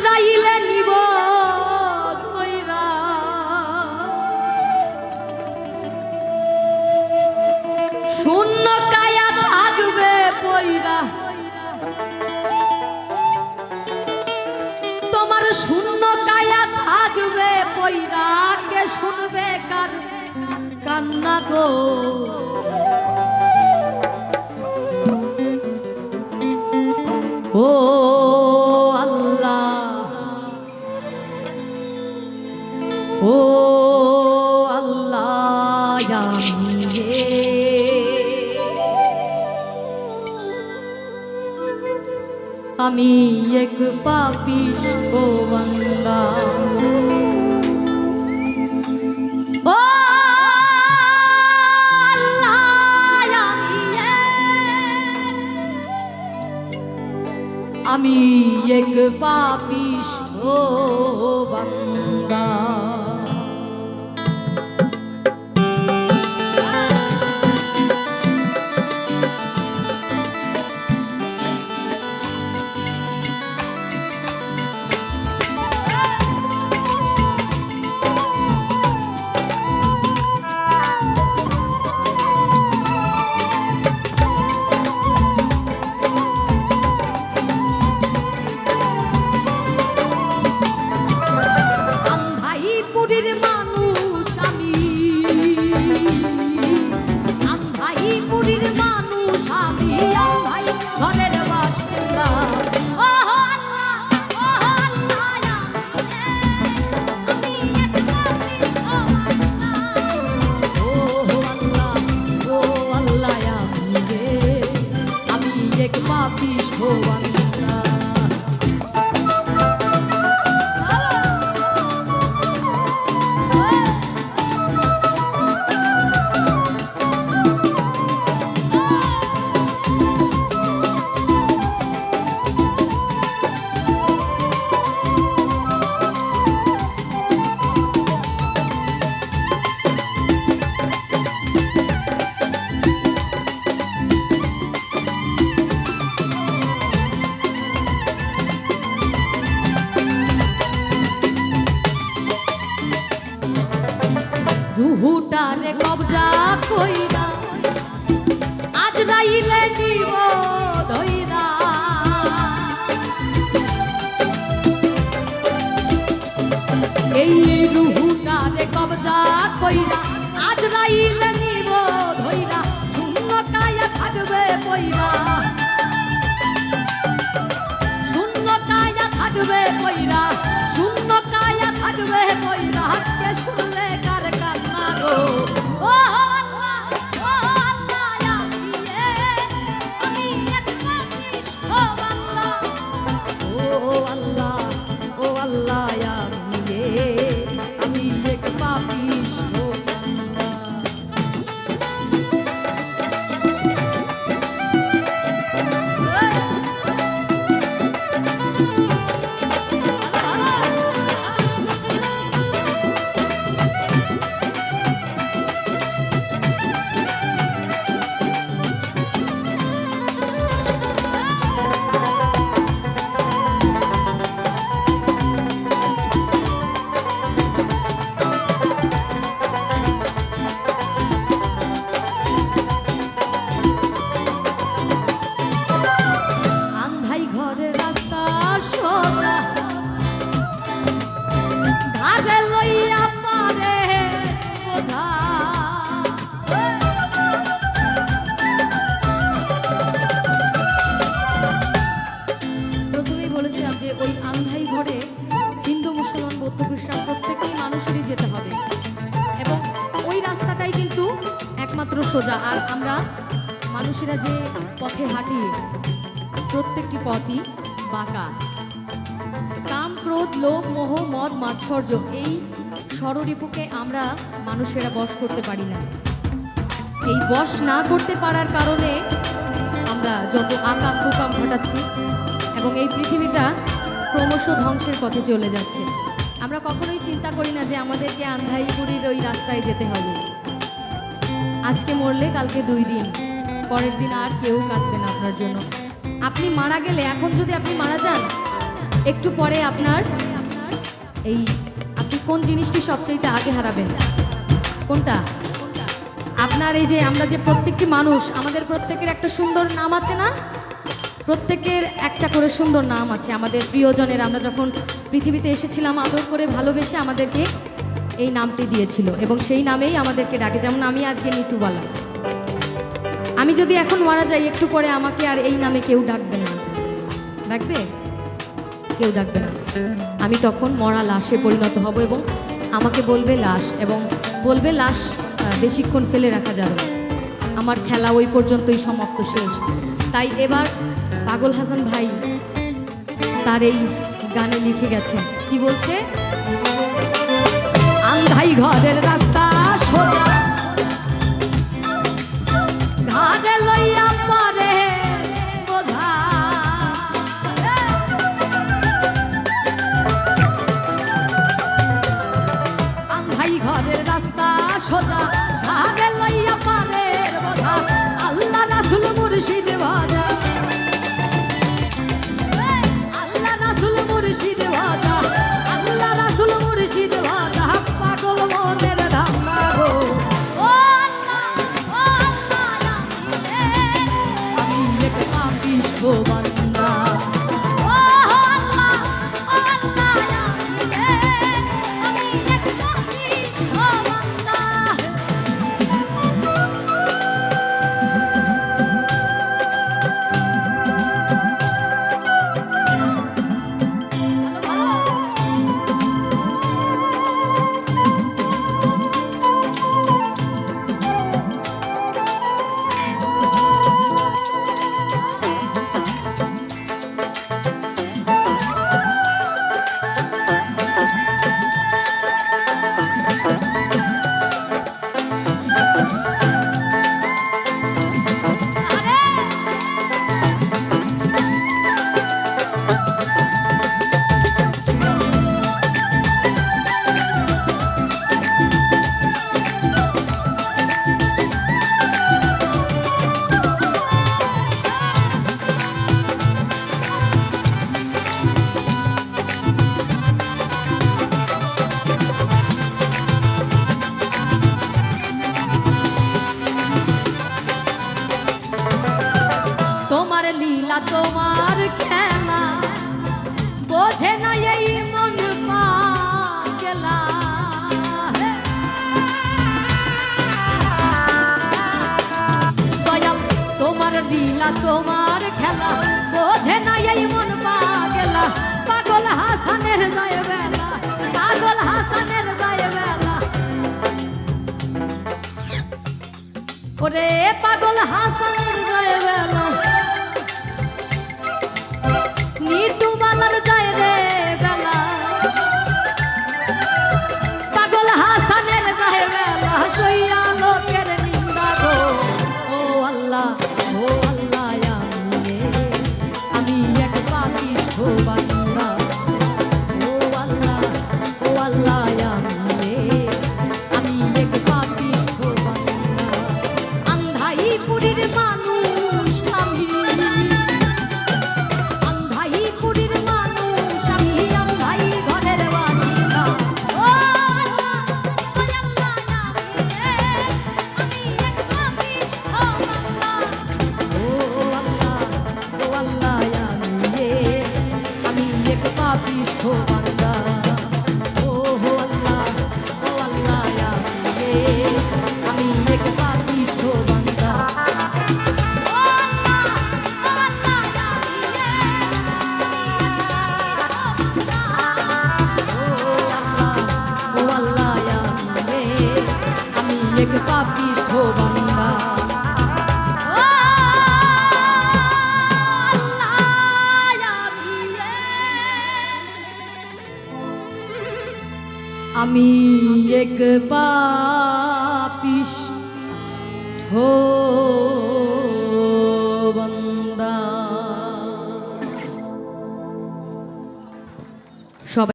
আজরাইলে নিব শূন্য কায়া থাকবে পইরা। তোমার শূন্য কায়া থাকবে পইরা। কে শুনবে কার কান্না গো? আমি এক পাপিস वंदा। আমি এক আমি এক মানুষ রুহুটারে কবজা কইরা। আজ রাইলে নিব ধইরা এই রুহুটারে কবজা কইরা। আজ রাইলে নিব ধইরা শূন্য কায়া থাকবে পইরা। শূন্য কায়া থাকবে পইরা। শূন্য কায়া থাকবে পইরা। কে শুনলে পথই বাঁকা। কাম, ক্রোধ, লোভ, মোহ, মদ, মাৎসর্য, এই ষড়রিপুকে আমরা মানুষেরা বশ করতে পারি না। এই বশ না করতে পারার কারণে আমরা যত আকাম, কুকাম ঘটাচ্ছি এবং এই পৃথিবীটা ক্রমশ ধ্বংসের পথে চলে যাচ্ছে। আমরা কখনোই চিন্তা করি না যে আমাদেরকে আন্ধাইপুরীর ওই রাস্তায় যেতে হবে। আজকে মরলে কালকে দুই দিন, পরের দিন আর কেউ কাঁদবে না আপনার জন্য। আপনি মারা গেলে, এখন যদি আপনি মারা যান, একটু পরে আপনার এই, আপনি কোন জিনিসটি সবচাইতে আগে হারাবেন? কোনটা? আপনার এই যে আমরা যে প্রত্যেকটি মানুষ, আমাদের প্রত্যেকের একটা সুন্দর নাম আছে না? প্রত্যেকের একটা করে সুন্দর নাম আছে। আমাদের প্রিয়জনের, আমরা যখন পৃথিবীতে এসেছিলাম, আদর করে ভালোবেসে আমাদেরকে এই নামটি দিয়েছিল। এবং সেই নামেই আমাদেরকে ডাকে, যেমন আমি আজকে নিতুবালা। আমি যদি এখন মারা যাই, একটু পরে আমাকে আর এই নামে কেউ ডাকবে না। ডাকবে? কেউ ডাকবে না। আমি তখন মরা লাশে পরিণত হব এবং আমাকে বলবে লাশ এবং বলবে লাশ বেশিক্ষণ ফেলে রাখা যাবে আমার খেলা ওই পর্যন্তই সমাপ্ত শেষ। তাই এবার পাগল হাসান ভাই তার এই গানে লিখে গেছে। কি বলছে? আন্ধাই ঘরের রাস্তা সোজা। I got Adelaide. তোমার খেলা। বোঝে না এই মন তোমার লীলা, তোমার খেলা। বোঝে না এই মন পাগলা। পাগল হাসানের জয় বেলা পাগল হাসানের জয় বেলা ওরে পাগল হাসানের জয় বেলা আমি এক পাপিষ্ঠ।